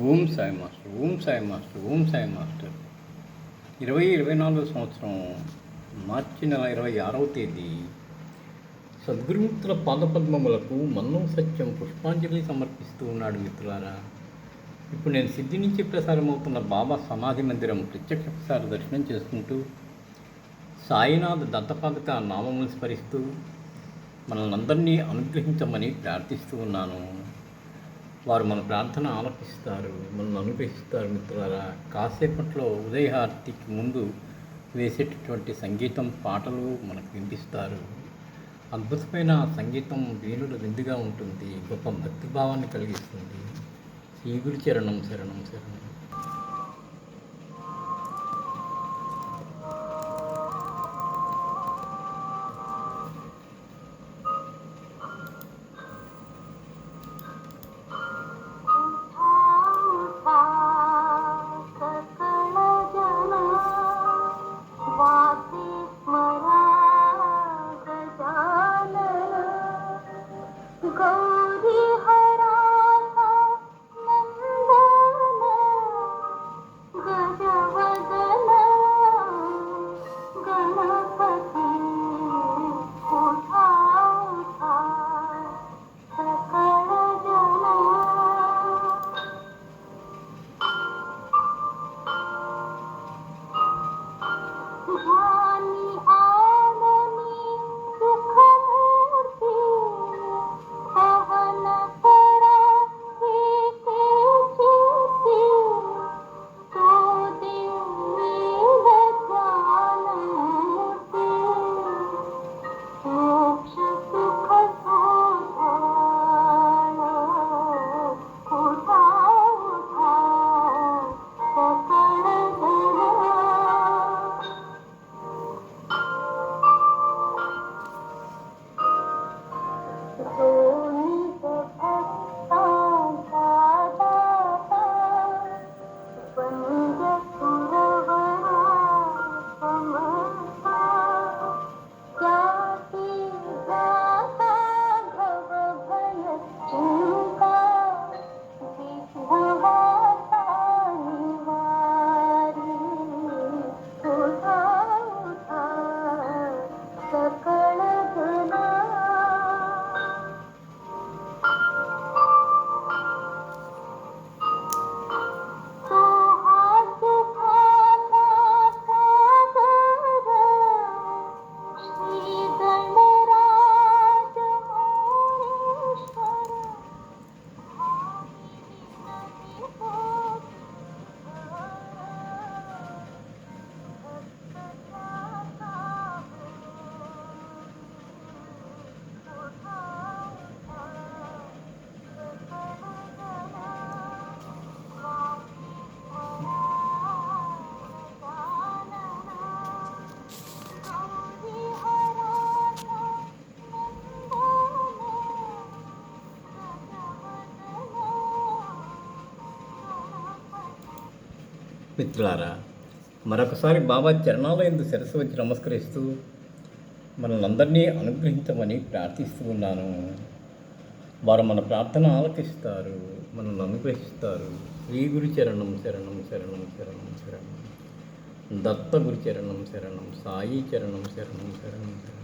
Om Sai master Om Sai master Om Sai master. ఇరవై ఇరవై నాలుగు సంవత్సరం మార్చి నెల ఇరవై ఆరవ తేదీ. సద్గురుమిత్రుల పాదపద్మములకు మన్నం సత్యం పుష్పాంజలి సమర్పిస్తూ ఉన్నాడు మిత్రులారా. ఇప్పుడు నేను సిద్ధి నుంచి ప్రసారమవుతున్న బాబా సమాధి మందిరం ప్రత్యక్ష ప్రసార దర్శనం చేసుకుంటూ సాయినాథ్ దత్తపాదక నామములు స్మరిస్తూ మనల్ని అందరినీ అనుగ్రహించమని ప్రార్థిస్తూ ఉన్నాను. వారు మన ప్రార్థన ఆలపిస్తారు మనల్ని అనుగ్రహిస్తారు మిత్రులారా. కాసేపట్లో ఉదయహారతికి ముందు వేసేటటువంటి సంగీతం పాటలు మనకు వినిపిస్తారు. అద్భుతమైన సంగీతం వీణుడు విందుగా ఉంటుంది గొప్ప భక్తిభావాన్ని కలిగిస్తుంది. ఈ చరణం శరణం శరణం. మిత్రులారా మరొకసారి బాబా చరణాలయందు శిరస్సు వచ్చి నమస్కరిస్తూ మనల్ని అందరినీ అనుగ్రహించమని ప్రార్థిస్తూ ఉన్నాను. వారు మన ప్రార్థన ఆలకిస్తారు మనల్ని అనుగ్రహిస్తారు. శ్రీ గురు చరణం శరణం శరణం శరణం శరణం. దత్త గురు చరణం శరణం సాయి చరణం శరణం శరణం శరణం.